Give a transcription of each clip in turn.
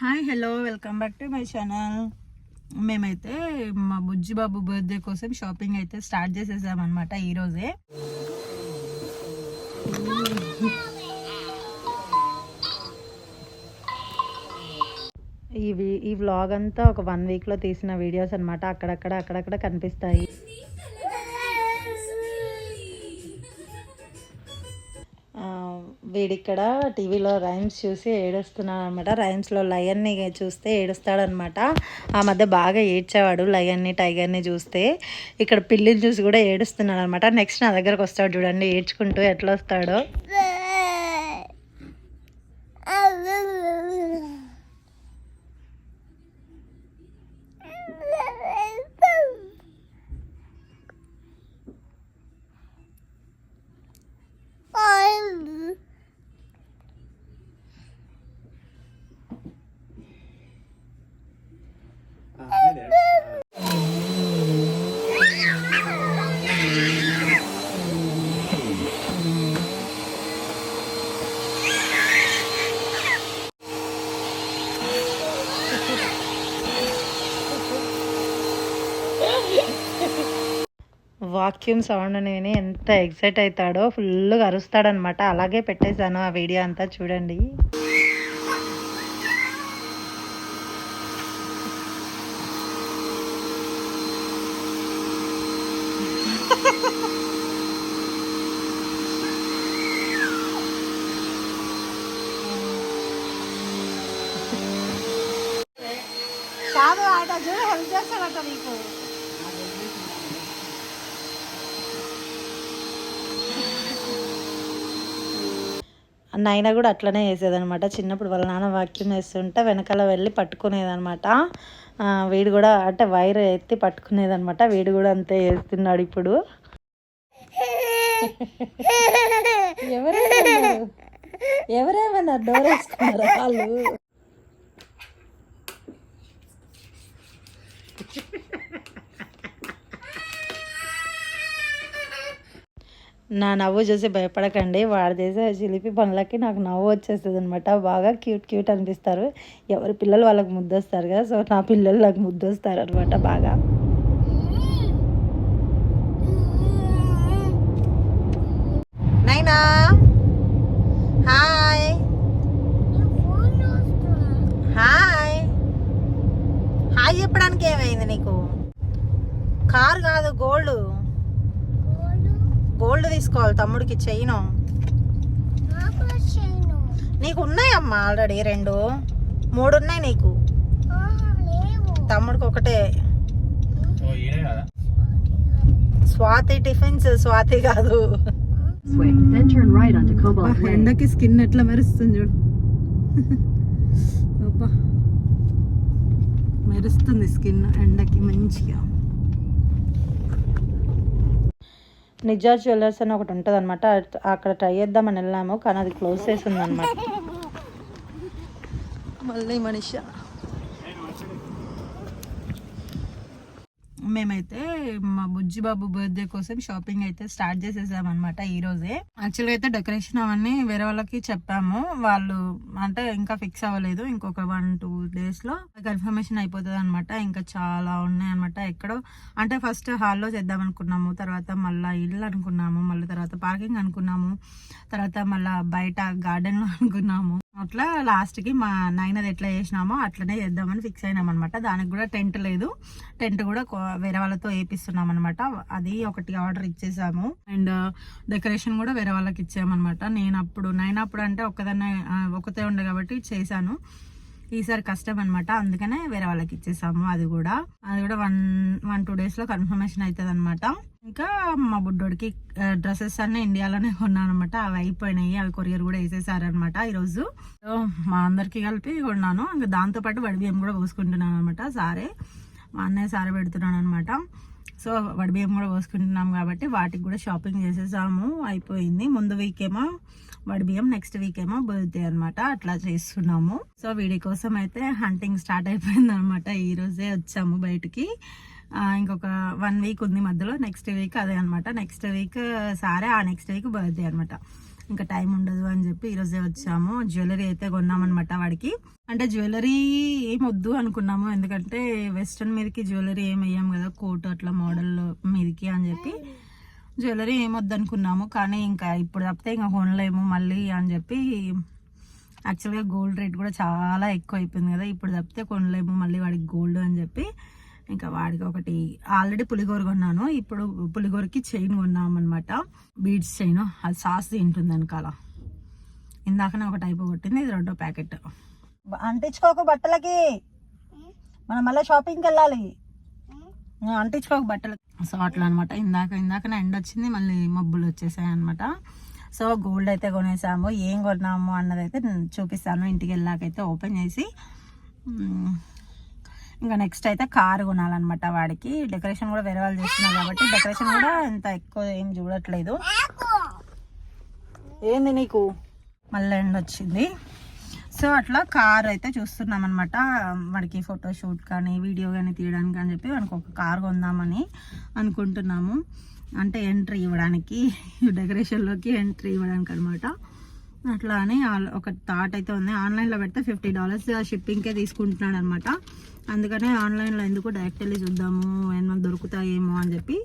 Hi hello welcome back to my channel. మేమైతే మా బుజ్జి బాబు బర్త్డే కోసం షాపింగ్ అయితే స్టార్ట్ చేసేసామన్నమాట ఈరోజే. ఇవి ఈ వ్లాగ్ అంతా ఒక వన్ వీక్లో తీసిన వీడియోస్ అనమాట అక్కడక్కడ అక్కడక్కడ కనిపిస్తాయి. వీడిక్కడ టీవీలో రైమ్స్ చూసి ఏడుస్తున్నాడు అనమాట రైమ్స్లో లయన్ని చూస్తే ఏడుస్తాడనమాట. ఆ మధ్య బాగా ఏడ్చేవాడు లయన్ని టైగర్ని చూస్తే. ఇక్కడ పిల్లిని చూసి కూడా ఏడుస్తున్నాడు అనమాట నెక్స్ట్ నా దగ్గరకు వస్తాడు చూడండి ఏడ్చుకుంటూ ఎట్లా వస్తాడో వాక్యూమ్ సౌండ్ విని ఎంత ఎక్సైట్ అవుతాడో ఫుల్గా అరుస్తాడనమాట అలాగే పెట్టేశాను ఆ వీడియో అంతా చూడండి కాదు ఆట చూడు హెల్ప్ చేస్తాడట నీకు నైనా కూడా అట్లనే చేసేదనమాట చిన్నప్పుడు వాళ్ళ నాన్న వాక్యూమ్ వేస్తుంటే వెనకాల వెళ్ళి పట్టుకునేదనమాట వీడు కూడా అంటే వైర్ ఎత్తి పట్టుకునేదనమాట వీడు కూడా అంతే వేస్తున్నాడు ఇప్పుడు. ఎవరేమన్నారు? ఎవరేమన్నారు? డోర్ వేసుకున్నారా వాళ్ళు? నా నవ్వు చూసి భయపడకండి. వాడు చేసే చిలిపి పనులకి నాకు నవ్వు వచ్చేస్తుంది అనమాట బాగా క్యూట్ క్యూట్ అనిపిస్తారు. ఎవరి పిల్లలు వాళ్ళకి ముద్దొస్తారు కదా సో నా పిల్లలు నాకు ముద్దొస్తారు అనమాట బాగా. నైనా? హాయ్. హాయ్. హాయ్ చెప్పడానికి ఏమైంది నీకు? కారు కాదు గోల్డ్. గోల్డ్ తీసుకోవాలి తమ్ముడికి చైను. నీకు ఉన్నాయమ్మా ఆల్రెడీ రెండు. మూడు ఉన్నాయి నీకు. తమ్ముడికి ఒకటే. స్వాతి టిఫిన్స్ స్వాతి కాదు. ఎండకి స్కిన్ ఎట్లా మెరుస్తుంది చూడు. అబ్బా. మెరుస్తుంది స్కిన్ ఎండకి మంచిగా. నిజా జ్యువెలర్స్ అని ఒకటి ఉంటుంది అనమాట అక్కడ ట్రై చేద్దామని వెళ్ళాము కానీ అది క్లోజ్ చేసి ఉందన్నమాట మళ్ళీ మనిషి. మేమైతే మా బుజ్జి బాబు బర్త్డే కోసం షాపింగ్ అయితే స్టార్ట్ చేసేసాం అనమాట ఈ రోజే. యాక్చువల్గా అయితే డెకరేషన్ అవన్నీ వేరే వాళ్ళకి చెప్పాము. వాళ్ళు అంటే ఇంకా ఫిక్స్ అవ్వలేదు. ఇంకొక వన్ టూ డేస్లో కన్ఫర్మేషన్ అయిపోతుంది అనమాట ఇంకా చాలా ఉన్నాయి అనమాట ఎక్కడో అంటే ఫస్ట్ హాల్లో చేద్దాం అనుకున్నాము. తర్వాత మళ్ళీ ఇల్లు అనుకున్నాము. మళ్ళీ తర్వాత పార్కింగ్ అనుకున్నాము. తర్వాత మళ్ళీ బయట గార్డెన్లో అనుకున్నాము. అట్లా లాస్ట్కి మా నాయనది ఎట్లా చేసినామో అట్లనే చేద్దామని ఫిక్స్ అయినాం అనమాట దానికి కూడా టెంట్ లేదు. టెంట్ కూడా వేరే వాళ్ళతో వేపిస్తున్నాం అనమాట అది ఒకటి ఆర్డర్ ఇచ్చేసాము. అండ్ డెకరేషన్ కూడా వేరే వాళ్ళకి ఇచ్చామన్నమాట. నేను అప్పుడు నైన్ అప్పుడు అంటే ఒక్కదాన్నే ఒకతే ఉండే కాబట్టి చేశాను. ఈసారి కష్టం అనమాట అందుకనే వేరే వాళ్ళకి ఇచ్చేసాము అది కూడా. అది కూడా వన్ వన్ టూ డేస్లో కన్ఫర్మేషన్ అవుతుంది అనమాట ఇంకా మా బుడ్డోడికి డ్రెస్సెస్ అన్ని ఇండియాలోనే కొన్నాను అనమాట అవి అయిపోయినాయి. అవి కొరియర్ కూడా వేసేసారనమాట ఈరోజు. మా అందరికి కలిపి కొన్నాను. ఇంకా దాంతో పాటు వడి కూడా పోసుకుంటున్నాను అనమాట సారే మా అన్నయ్య సారే పెడుతున్నాను అనమాట సో వడబియ్యం కూడా పోసుకుంటున్నాం కాబట్టి వాటికి కూడా షాపింగ్ చేసేసాము. అయిపోయింది. ముందు వీక్ ఏమో వడబియ్యం నెక్స్ట్ వీక్ ఏమో బర్త్డే అనమాట అట్లా చేస్తున్నాము. సో వీడి కోసం అయితే హంటింగ్ స్టార్ట్ అయిపోయింది అనమాట ఈ రోజే వచ్చాము బయటికి. ఇంకొక వన్ వీక్ ఉంది మధ్యలో. నెక్స్ట్ వీక్ అదే అనమాట నెక్స్ట్ వీక్ సారే ఆ నెక్స్ట్ వీక్ బర్త్డే అనమాట ఇంకా టైం ఉండదు అని చెప్పి ఈరోజే వచ్చాము. జ్యువెలరీ అయితే కొన్నామన్నమాట వాడికి. అంటే జ్యువెలరీ ఏం వద్దు అనుకున్నాము. ఎందుకంటే వెస్ట్రన్ మీదకి జ్యువెలరీ ఏం వేయం కదా కోట్ అట్లా మోడల్ మీదకి అని చెప్పి. జ్యువెలరీ ఏం అనుకున్నాము. కానీ ఇంకా ఇప్పుడు తప్పితే ఇంకా కొనలేము మళ్ళీ అని చెప్పి యాక్చువల్గా గోల్డ్ రేట్ కూడా చాలా ఎక్కువ అయిపోయింది కదా. ఇప్పుడు తప్పితే కొనలేము మళ్ళీ వాడికి గోల్డ్ అని చెప్పి. ఇంకా వాడికి ఒకటి ఆల్రెడీ పులిగోర కొన్నాను. ఇప్పుడు పులిగోరకి చైన్ కొన్నామన్నమాట. బీడ్స్ చైన్ అది సాస్ తింటుంది వెనకాల. ఇందాకనే ఒకటి అయిపోగొట్టింది ఇది రెండో ప్యాకెట్. అంటించుకోక బట్టలకి. మనం మళ్ళీ షాపింగ్కి వెళ్ళాలి. అంటించుకోక బట్టలు సో అట్లా అనమాట ఇందాక ఇందాక ఎండ వచ్చింది మళ్ళీ మబ్బులు వచ్చేసాయి అనమాట సో గోల్డ్ అయితే కొనేసాము. ఏం కొన్నాము అన్నది అయితే నేను చూపిస్తాను. ఇంటికి వెళ్ళాకైతే ఓపెన్ చేసి ఇంకా నెక్స్ట్ అయితే కారు కొనాలన్నమాట వాడికి. డెకరేషన్ కూడా వేరే వాళ్ళు చేస్తున్నారు కాబట్టి డెకరేషన్ కూడా ఇంత ఎక్కువ ఏం చూడట్లేదు. ఏంది నీకు? మళ్ళీ ఎండ్ వచ్చింది. సో అట్లా కార్ అయితే చూస్తున్నాం అనమాట వాడికి ఫోటో షూట్ కానీ వీడియో కానీ తీయడానికి అని చెప్పి మనకు ఒక కార్ కొందామని అనుకుంటున్నాము. అంటే ఎంట్రీ ఇవ్వడానికి డెకరేషన్లోకి ఎంట్రీ ఇవ్వడానికి అనమాట అట్లా అని ఒక థాట్ అయితే ఉంది. ఆన్లైన్లో పెడితే ఫిఫ్టీ డాలర్స్ షిప్పింగ్కే తీసుకుంటున్నాడు అనమాట అందుకనే ఆన్లైన్లో ఎందుకు డైరెక్ట్ వెళ్ళి చూద్దాము ఏమన్నా దొరుకుతాయేమో అని చెప్పి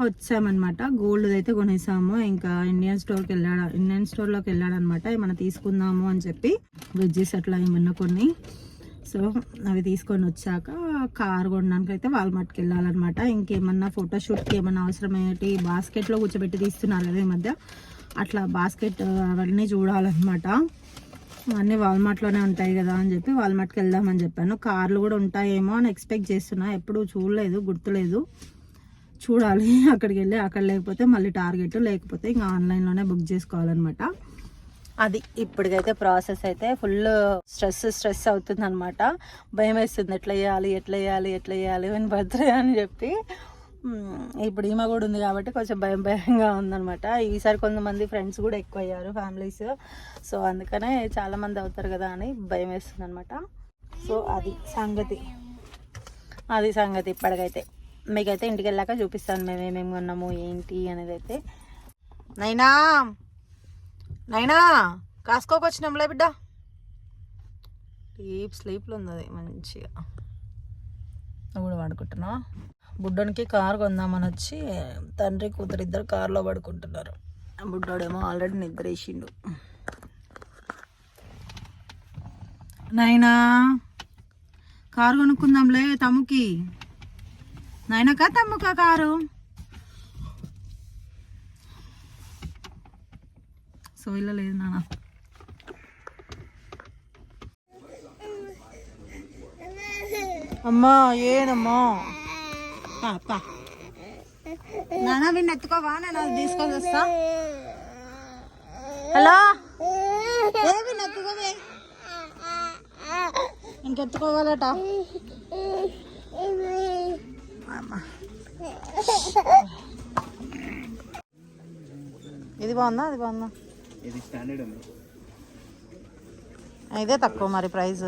వచ్చామన్నమాట. గోల్డ్ అయితే కొనేసాము. ఇంకా ఇండియన్ స్టోర్కి వెళ్ళాడు ఇండియన్ స్టోర్లోకి వెళ్ళాడనమాట ఏమైనా తీసుకుందాము అని చెప్పి వెజ్జెస్ అట్లా ఏమన్నా కొన్ని. సో అవి తీసుకొని వచ్చాక కార్ కొనడానికి అయితే వాల్మార్ట్కి వెళ్ళాలన్నమాట. ఇంకేమన్నా ఫోటోషూట్కి ఏమన్నా అవసరమయ్యేటి బాస్కెట్లో కూర్చోబెట్టి తీస్తున్నారు కదా ఈ మధ్య. అట్లా బాస్కెట్ అవన్నీ చూడాలన్నమాట. అన్నీ వాల్మార్ట్లోనే ఉంటాయి కదా అని చెప్పి వాల్మార్ట్కి వెళ్దామని చెప్పాను. కార్లు కూడా ఉంటాయేమో అని ఎక్స్పెక్ట్ చేస్తున్నా. ఎప్పుడు చూడలేదు గుర్తులేదు. చూడాలి అక్కడికి వెళ్ళి అక్కడ లేకపోతే మళ్ళీ టార్గెట్ లేకపోతే ఇంకా ఆన్లైన్లోనే బుక్ చేసుకోవాలన్నమాట. అది ఇప్పటికైతే ప్రాసెస్ అయితే ఫుల్ స్ట్రెస్ స్ట్రెస్ అవుతుంది అనమాట భయం వేస్తుంది ఎట్లా చేయాలి ఎట్లా చేయాలి ఎట్లా చేయాలి అని బర్త్డే అని చెప్పి ఇప్పుడు ఈమె కూడా ఉంది కాబట్టి కొంచెం భయం భయంగా ఉందనమాట ఈసారి కొంతమంది ఫ్రెండ్స్ కూడా ఎక్కువ అయ్యారు ఫ్యామిలీస్ సో అందుకనే చాలామంది అవుతారు కదా అని భయం వేస్తుంది అనమాట సో అది సంగతి. అది సంగతి ఇప్పటికైతే. మీకైతే ఇంటికి వెళ్ళాక చూపిస్తాను మేము ఏమేమి కొన్నాము ఏంటి అనేది అయితే. నైనా! నైనా! కాసుకోకి వచ్చినాంలే బిడ్డ. డీప్ స్లీప్లో ఉంది అది మంచిగా. నువ్వు కూడా వాడుకుంటున్నా బుడ్డోనికి కారు కొందామని వచ్చి తండ్రి కూతురు ఇద్దరు కారులో పడుకుంటున్నారు. బుడ్డోడేమో ఆల్రెడీ నిద్రేసిండు. నైనా కారు కొనుక్కుందాంలే తమ్ముకి. నాయనకా తమ్ముకా కారు? సో ఇలా లేదు నాన్న. అమ్మా ఏనమ్మా? పాప నాన్న వీడిని ఎత్తుకోవా? నేను అది తీసుకొని వస్తా. హలో? ఏ ఎత్తుకోవే. ఇంకెత్తుకోవాలట. ఇది బాగుందా? అది బాగుందా? ఇది స్టాండర్డ్ ఉంది ఇదే తక్కువ మరి ప్రైస్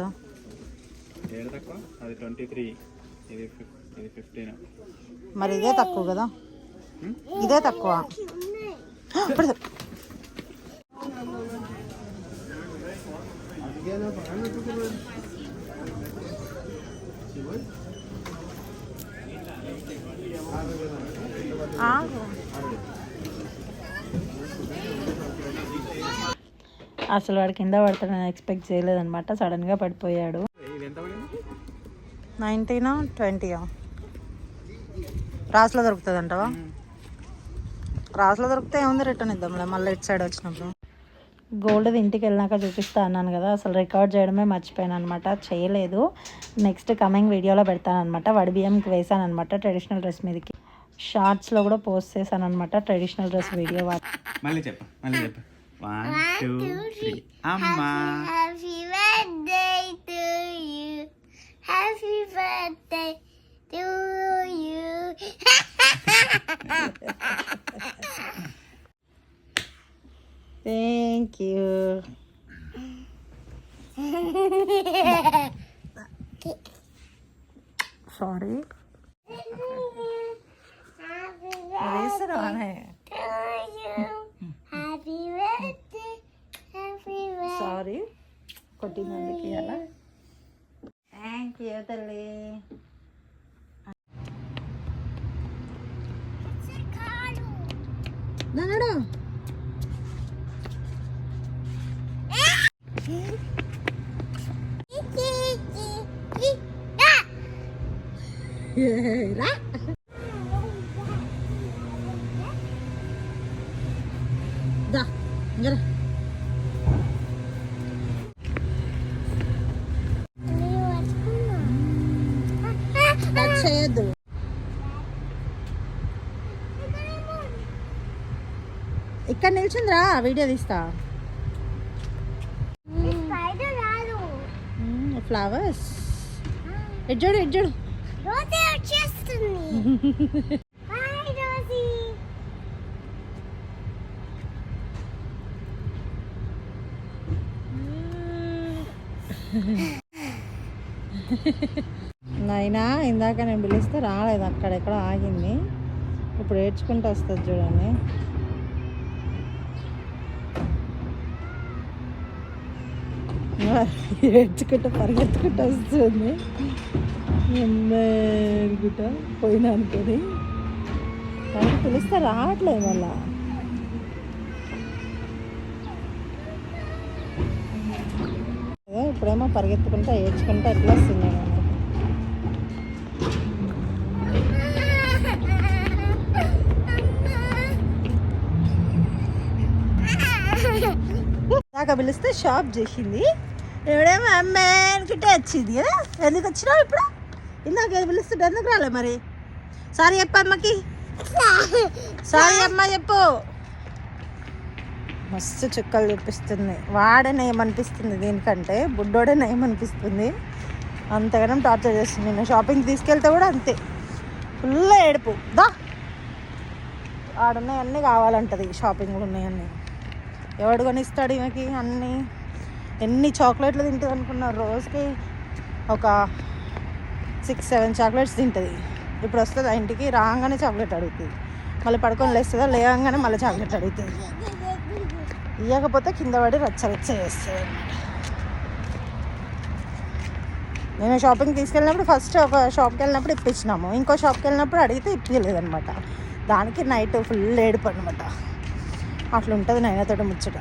ఏడు తక్కువ? అది ట్వంటీ త్రీ ఇది ఇది ఫిఫ్టీన్ మరి ఇదే తక్కువ కదా? ఇదే తక్కువ? ఇప్పుడు అసలు వాడు కింద పడతాడని ఎక్స్పెక్ట్ చేయలేదన్నమాట. సడన్గా పడిపోయాడు. నైన్టీనా ట్వంటీయా? రాసులో దొరుకుతుంది అంటవా రాసులో దొరికితే ఏముంది? రిటర్న్ ఇద్దాంలే మళ్ళీ ఇటు సైడ్ వచ్చినప్పుడు. గోల్డ్ ఇంటికి వెళ్ళాక చూపిస్తా అన్నాను కదా అసలు రికార్డ్ చేయడమే మర్చిపోయాను అనమాట చేయలేదు. నెక్స్ట్ కమింగ్ వీడియోలో పెడతాను అనమాట వడి బియ్యంకి వేసాను అనమాట ట్రెడిషనల్ డ్రెస్ మీదకి. షార్ట్స్లో కూడా పోస్ట్ చేశాను అనమాట ట్రెడిషనల్ డ్రెస్ వీడియో మళ్ళీ చెప్పు మళ్ళీ చెప్పు. వన్ టూ త్రీ అమ్మా. థ్యాంక్ యూ సారీ Happy వేస్తున్నానే birthday to you. Happy birthday sorry కొట్టినందుకు ఇవాళ థ్యాంక్ యూ తల్లి నడు రా దా ఇక్కడ నిల్చుందిరా వీడియో తీస్తా. ఫ్లవర్స్ ఎడ్జోడు ఎడ్జోడు నైనా ఇందాక నేను పిలిస్తే రాలేదు అక్కడెక్కడ ఆగింది. ఇప్పుడు ఏడ్చుకుంటూ వస్తుంది చూడండి. ఏడ్చుకుంటూ పరిగెత్తుకుంటూ వస్తుంది. అనుకుంటా పోయినా అనుకొని. కానీ పిలిస్తే రావట్లేదు మళ్ళా. ఇప్పుడేమో పరిగెత్తుకుంటా ఏడ్చుకుంటా ఎట్లా వస్తుంది? అక్కడ పిలిస్తే షాప్ చేసింది. ఎవడేమో అమ్మే అనుకుంటే వచ్చింది కదా ఎందుకు వచ్చినావు ఇప్పుడు? ఇందాక పిలుస్తుంటే ఎందుకు రాలే మరి? సారీ చెప్పు అమ్మకి. సారీ అమ్మ చెప్పు. మస్తు చుక్కలు చూపిస్తుంది. వాడనే ఏమనిపిస్తుంది దీనికంటే బుడ్డోడనే ఏమనిపిస్తుంది అంతగానం టార్చర్ చేస్తుంది. నేను షాపింగ్ తీసుకెళ్తే కూడా అంతే. ఫుల్ ఏడుపు. దా. ఆడున్నాయి అన్నీ కావాలంటది. షాపింగ్లు ఉన్నాయన్నీ. ఎవడు కొనిస్తాడు ఈమెకి అన్నీ? ఎన్ని చాక్లెట్లు తింటుంది అనుకున్నారు రోజుకి ఒక సిక్స్ సెవెన్ చాక్లెట్స్ తింటుంది. ఇప్పుడు వస్తుంది ఆ ఇంటికి? రాగానే చాక్లెట్ అడుగుతుంది. మళ్ళీ పడుకొని లేస్తుందా? లేవగానే మళ్ళీ చాక్లెట్ అడుగుతుంది. ఇవ్వకపోతే కింద పడి రచ్చ రచ్చ చేస్తుంది అన్నమాట. నేను షాపింగ్ తీసుకెళ్ళినప్పుడు ఫస్ట్ ఒక షాప్కి వెళ్ళినప్పుడు ఇప్పించినాము. ఇంకో షాప్కి వెళ్ళినప్పుడు అడిగితే ఇప్పించలేదు అనమాట దానికి నైట్ ఫుల్ ఏడుపు అనమాట అట్లా ఉంటుంది నాయనతోటి ముచ్చట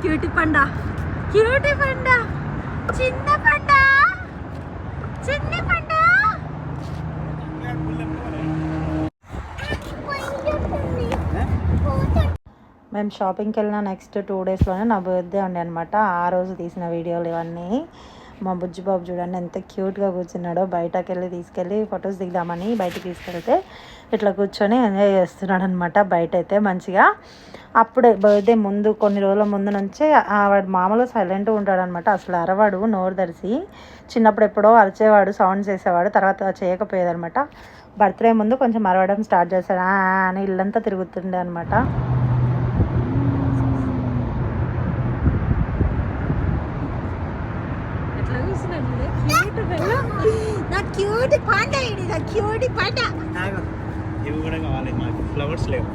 క్యూటి పండ క్యూటి పండ చిన్న పండ చిన్న పండ మేము షాపింగ్కి వెళ్ళిన నెక్స్ట్ టూ డేస్లోనే నా బర్త్డే ఉండే అనమాట ఆ రోజు తీసిన వీడియోలు ఇవన్నీ. మా బుజ్జి బాబు చూడండి ఎంత క్యూట్గా కూర్చున్నాడో. బయటకు వెళ్ళి తీసుకెళ్ళి ఫొటోస్ దిగుదామని బయటకు తీసుకెళ్తే ఇట్లా కూర్చొని ఎంజాయ్ చేస్తున్నాడు అనమాట బయట అయితే మంచిగా. అప్పుడే బర్త్డే ముందు కొన్ని రోజుల ముందు నుంచే ఆ వాడు మామూలు సైలెంట్గా ఉంటాడనమాట అసలు అరవాడు నోరు దరిసి చిన్నప్పుడు ఎప్పుడో అరిచేవాడు సౌండ్ చేసేవాడు తర్వాత చేయకపోయేదనమాట బర్త్డే ముందు కొంచెం అరవడం స్టార్ట్ చేశాడు. అని ఇల్లంతా తిరుగుతుండే అనమాట నా క్యూట్ పాండా ఇది క్యూట్ పాండ. ఇవి కూడా కావాలి మాకు ఫ్లవర్స్ లేవు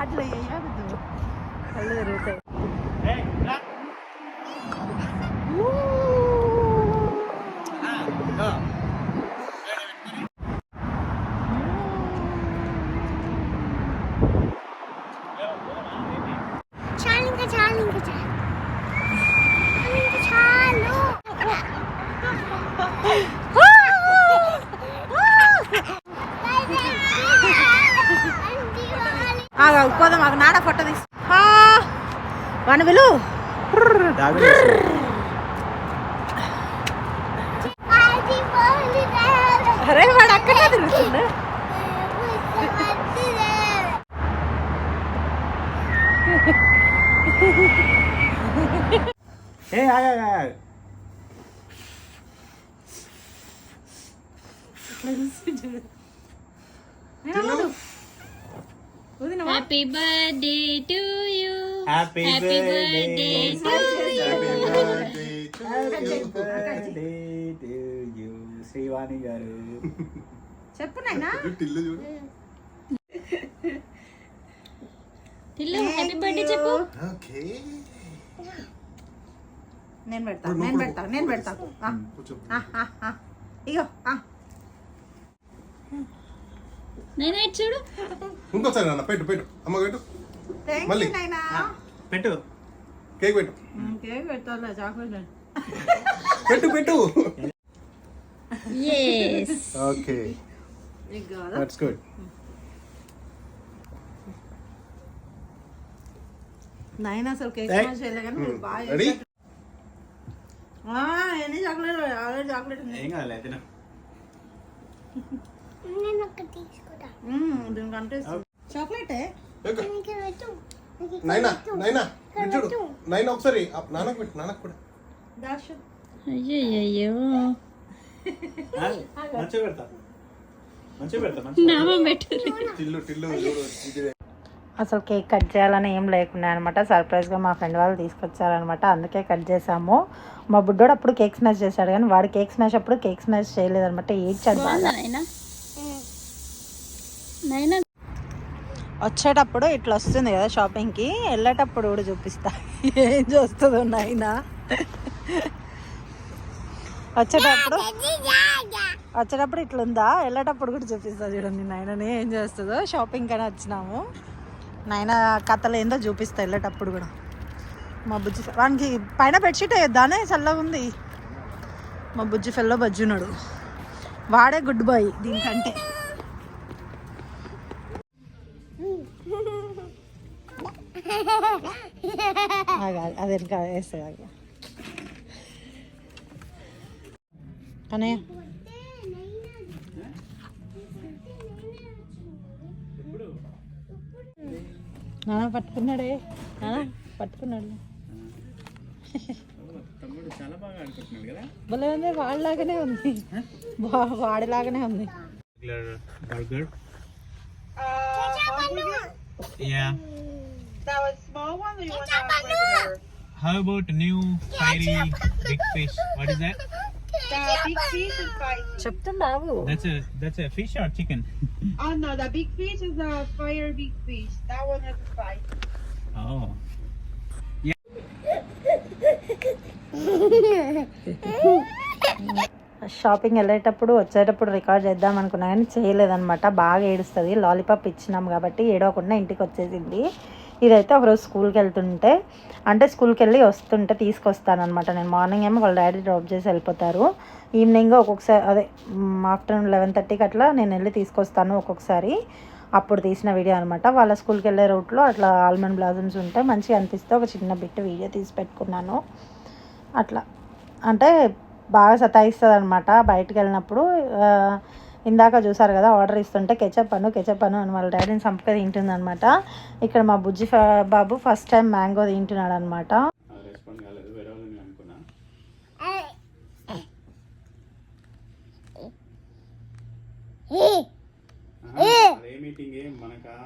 అట్లా వేయకూడదు కళ్ళు తిరుగుతాయి చాలు ఇంకా చాలు ఇంకా చాలు ఇంకా చాలు ఆగా పోదాం మాకు నాడ ఫోటో తీసు. వన్ విలు డాగు Happy birthday ఏ ఆగా ఆగా. Happy birthday to you happy Happy birthday birthday to happy birthday to you Srivani గారు చెప్పు నాయనా టిల్లు హ్యాపీ బర్త్డే చెప్పు నేను పెడతా నేను పెడతా నేను పెడతా ఆ, ఆ, ఆ, ఆ. ఇగో ఆ. నేను ఇటు చూడు. ఇంకోసారి నాన్న పెట్టు పెట్టు. అమ్మ పెట్టు. మళ్ళీ. పెట్టు. కేక్ పెట్టు. కేక్ పెట్టాలి చాక్లెట్ పెట్టు. పెట్టు ఓకే. దట్స్ గుడ్ నైన్ అసలు కేక్ చేయలే కానీ బాగా రెడీ? చేశారు. ఆ, ఎన్ని చాక్లెట్ ఆల్రెడీ చాక్లెట్ ఉంది. ఏం తిను. నేను ఒకటి తీసుకుంటా మ్మ్, దీనికంటే చాక్లెటే? నైనా. నైనా చూడు. నైనా ఒకసారి నాన్నకు పెట్టు నాన్నకు కూడా. అయ్యో? మంచిగా పెడతా. అసలు కేక్ కట్ చేయాలని ఏం లేకుండా అనమాట సర్ప్రైజ్గా మా ఫ్రెండ్ వాళ్ళు తీసుకొచ్చారనమాట అందుకే కట్ చేసాము మా బుడ్డోడు అప్పుడు కేక్ స్మాష్ చేశాడు కానీ వాడు కేక్ స్మాష్ అప్పుడు కేక్ స్మాష్ చేయలేదన్నమాట ఏడ్చాడు బాగా. నైనా. వచ్చేటప్పుడు ఇట్లా వస్తుంది కదా షాపింగ్కి వెళ్ళేటప్పుడు కూడా చూపిస్తా. ఏం చూస్తుందో నాయన వచ్చేటప్పుడు వచ్చేటప్పుడు ఇట్లా ఉందా వెళ్ళేటప్పుడు కూడా చూపిస్తా చూడండి నాయనని ఏం చేస్తుందో షాపింగ్ కానీ వచ్చినాము. నాయన కథలు ఏందో చూపిస్తా వెళ్ళేటప్పుడు కూడా. మా బుజ్జి వానికి పైన బెడ్షీట్ వేద్దానే చల్లగా ఉంది. మా బుజ్జి ఫెల్లో బజ్జున్నాడు. వాడే గుడ్ బాయ్ దీనికంటే. అది వెనక వేస్తుంది ఆగి కనయ్య నాన్న పట్టుకున్నాడే నాన్న పట్టుకున్నాడు తమ్ముడు చాలా బాగా ఆడుకుంటున్నాడు కదా భలే ఉంది వాడిలాగానే ఉంది. వాడిలాగానే ఉంది. Burger yeah How about new fiery big fish? What is that? చెప్తుండావు That's a that's a fish or chicken? Oh no, the big fish is a fire big fish. That one has a spice. Oh. Shopping వెళ్ళేటప్పుడు వచ్చేటప్పుడు record చేద్దాం అనుకున్నా కానీ చేయలేదన్నమాట బాగా ఏడుస్తుంది lollipop ఇచ్చినాం కాబట్టి ఏడవకుండా ఇంటికి వచ్చేసింది ఇదైతే ఒకరోజు స్కూల్కి వెళ్తుంటే అంటే స్కూల్కి వెళ్ళి వస్తుంటే తీసుకొస్తానమాట నేను మార్నింగ్ ఏమో వాళ్ళ డాడీ డ్రాప్ చేసి వెళ్ళిపోతారు. ఈవినింగ్ ఒక్కొక్కసారి అదే ఆఫ్టర్నూన్ లెవెన్ థర్టీకి అట్లా నేను వెళ్ళి తీసుకొస్తాను ఒక్కొక్కసారి. అప్పుడు తీసిన వీడియో అనమాట వాళ్ళ స్కూల్కి వెళ్ళే రూట్లో అట్లా ఆల్మండ్ బ్లాజమ్స్ ఉంటే మంచిగా అనిపిస్తే ఒక చిన్న బిట్ వీడియో తీసి పెట్టుకున్నాను. అట్లా. అంటే బాగా సతాయిస్తుంది అనమాట బయటకు వెళ్ళినప్పుడు. ఇందాక చూసారు కదా ఆర్డర్ ఇస్తుంటే కెచప్ అను కెచప్ అను అని వాళ్ళ డాడీని సంపక తింటుంది అనమాట ఇక్కడ మా బుజ్జి బాబు ఫస్ట్ టైం మ్యాంగో తింటున్నాడు అనమాట మనకా?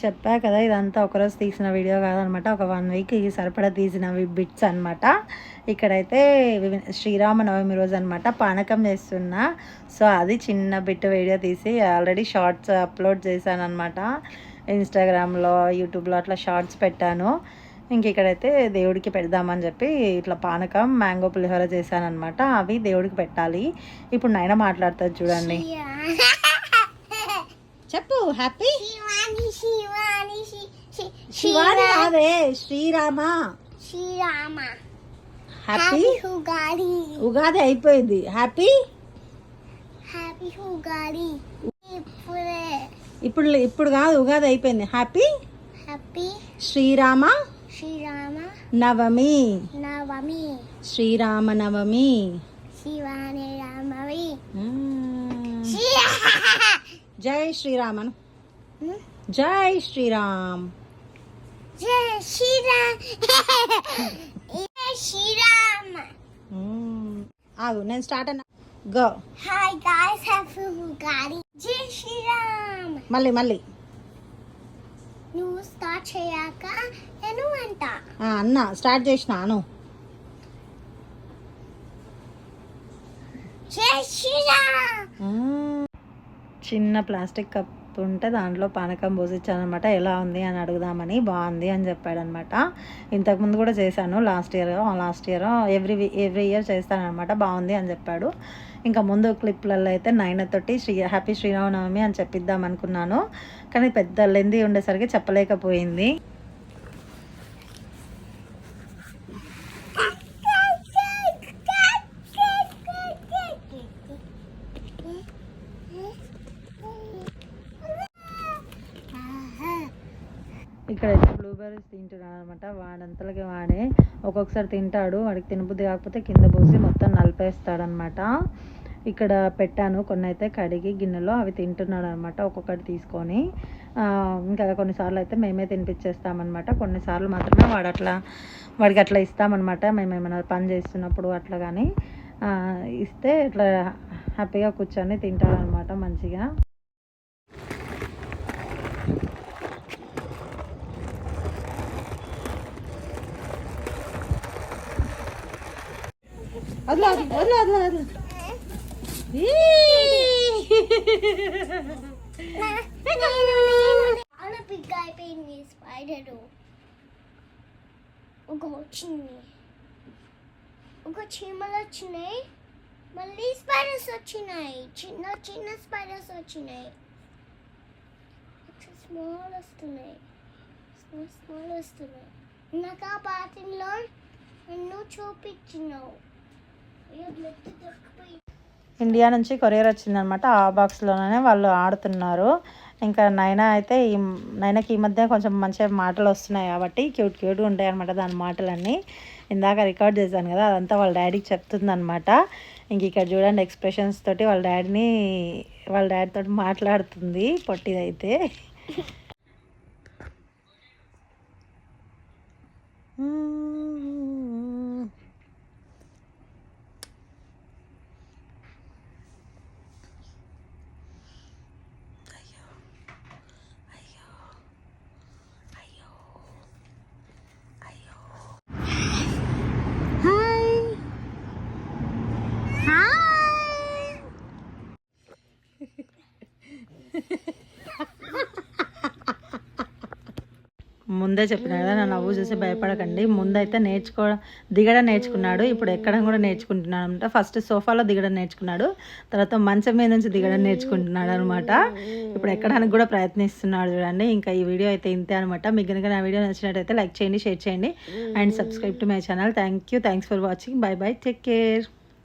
చెప్పా కదా ఇదంతా ఒకరోజు తీసిన వీడియో కాదనమాట. ఒక వన్ వీక్ సరిపడా తీసిన బిట్స్ అనమాట. ఇక్కడైతే శ్రీరామ నవమి రోజు అనమాట పానకం చేస్తున్నా. సో అది చిన్న బిట్ వీడియో తీసి ఆల్రెడీ షార్ట్స్ అప్లోడ్ చేశాను అనమాట ఇన్స్టాగ్రామ్లో యూట్యూబ్లో అట్లా షార్ట్స్ పెట్టాను. ఇంక ఇక్కడైతే దేవుడికి పెడదామని చెప్పి ఇట్లా పానకం మ్యాంగో పులిహోర చేశాను అనమాట అవి దేవుడికి పెట్టాలి. ఇప్పుడు నైనా మాట్లాడుతుంది చూడండి. చెప్పు హ్యాపీ శివాని కాదే శ్రీరామ. శ్రీరామ. హ్యాపీ ఉగాది. ఉగాది అయిపోయింది. Happy happy Ugadi. ఇప్పుడే. ఇప్పుడు కాదు ఉగాది అయిపోయింది. Happy happy Srirama. Srirama. Navami. Navami. Srirama Navami. Shivani రామవి. శ్రీ- జై శ్రీరామన్. Hmm? జై శ్రీరామ్. జై శ్రీరామ్. జై శ్రీరామ్. ఆగు నేను స్టార్ట్ అన్న. Go. Hi guys happy Ugadi జై శ్రీరామ్. మళ్ళీ మళ్ళీ. నువ్వు స్టార్ట్ చేయాక నేను అంట. అన్న స్టార్ట్ చేసినాను జై శ్రీరామ్. చిన్న ప్లాస్టిక్ కప్ ఉంటే దాంట్లో పానకం పోసిచ్చానమాట ఎలా ఉంది అని అడుగుదామని బాగుంది అని చెప్పాడనమాట. ఇంతకుముందు కూడా చేశాను last year last year every every year చేస్తానమాట బాగుంది అని చెప్పాడు. ఇంకా ముందు క్లిప్లలో అయితే నైన్ తోటి శ్రీ హ్యాపీ శ్రీరామనవమి అని చెప్పిద్దాం అనుకున్నాను కానీ పెద్ద లెంది ఉండేసరికి చెప్పలేకపోయింది. ఇక్కడైతే బ్లూబెర్రీస్ తింటున్నాడు అనమాట వాడంతలకి వాడే ఒక్కొక్కసారి తింటాడు. వాడికి తినబుద్ధి కాకపోతే కింద పోసి మొత్తం నలిపేస్తాడనమాట ఇక్కడ పెట్టాను. కొన్ని అయితే కడిగి గిన్నెలో అవి తింటున్నాడు అనమాట ఒక్కొక్కటి తీసుకొని. ఇంకా కొన్నిసార్లు అయితే మేమే తినిపించేస్తామన్నమాట కొన్నిసార్లు మాత్రమే వాడు అట్లా వాడికి అట్లా ఇస్తామన్నమాట. మేము ఏమైనా పని చేస్తున్నప్పుడు అట్లా కానీ ఇస్తే ఇట్లా హ్యాపీగా కూర్చొని తింటాడనమాట మంచిగా. వదిలే వదిలే వదిలే వదిలే చాలా బిగ్ అయిపోయింది స్పైడర్ ఒక వచ్చింది ఒక చీమలు వచ్చినాయి మళ్ళీ స్పైడర్స్ వచ్చినాయి చిన్న చిన్న స్పైడర్స్ వచ్చినాయి స్మాల్ వస్తున్నాయి స్మాల్ స్మాల్ వస్తున్నాయి నాకు ఆ బాటిల్లో ఎన్నో చూపించినావు అయ్యో బ్లడ్ దొరికిపోయి ఇండియా నుంచి కొరియర్ వచ్చిందనమాట. ఆ బాక్స్లోనే వాళ్ళు ఆడుతున్నారు. ఇంకా నైనా అయితే ఈ నైనాకి ఈ మధ్య కొంచెం మంచిగా మాటలు వస్తున్నాయి కాబట్టి క్యూట్ క్యూట్గా ఉంటాయి అనమాట దాని మాటలన్నీ. ఇందాక రికార్డ్ చేశాను కదా అదంతా వాళ్ళ డాడీకి చెప్తుందనమాట. ఇంక ఇక్కడ చూడండి ఎక్స్ప్రెషన్స్ తోటి వాళ్ళ డాడీని వాళ్ళ డాడీ తోటి మాట్లాడుతుంది పొట్టిదైతే. ముందే చెప్పిన కదా నా నవ్వు చూసి భయపడకండి. ముందైతే నేర్చుకో దిగడం నేర్చుకున్నాడు. ఇప్పుడు ఎక్కడం కూడా నేర్చుకుంటున్నాడు అనమాట ఫస్ట్ సోఫాలో దిగడం నేర్చుకున్నాడు. తర్వాత మంచం మీద నుంచి దిగడం నేర్చుకుంటున్నాడు అనమాట ఇప్పుడు ఎక్కడానికి కూడా ప్రయత్నిస్తున్నాడు చూడండి. ఇంకా ఈ వీడియో అయితే ఇంతే అనమాట మీకు కనుక నా వీడియో నచ్చినట్టయితే లైక్ చేయండి షేర్ చేయండి. And subscribe to my channel. Thank you thanks for watching. Bye bye. Take care.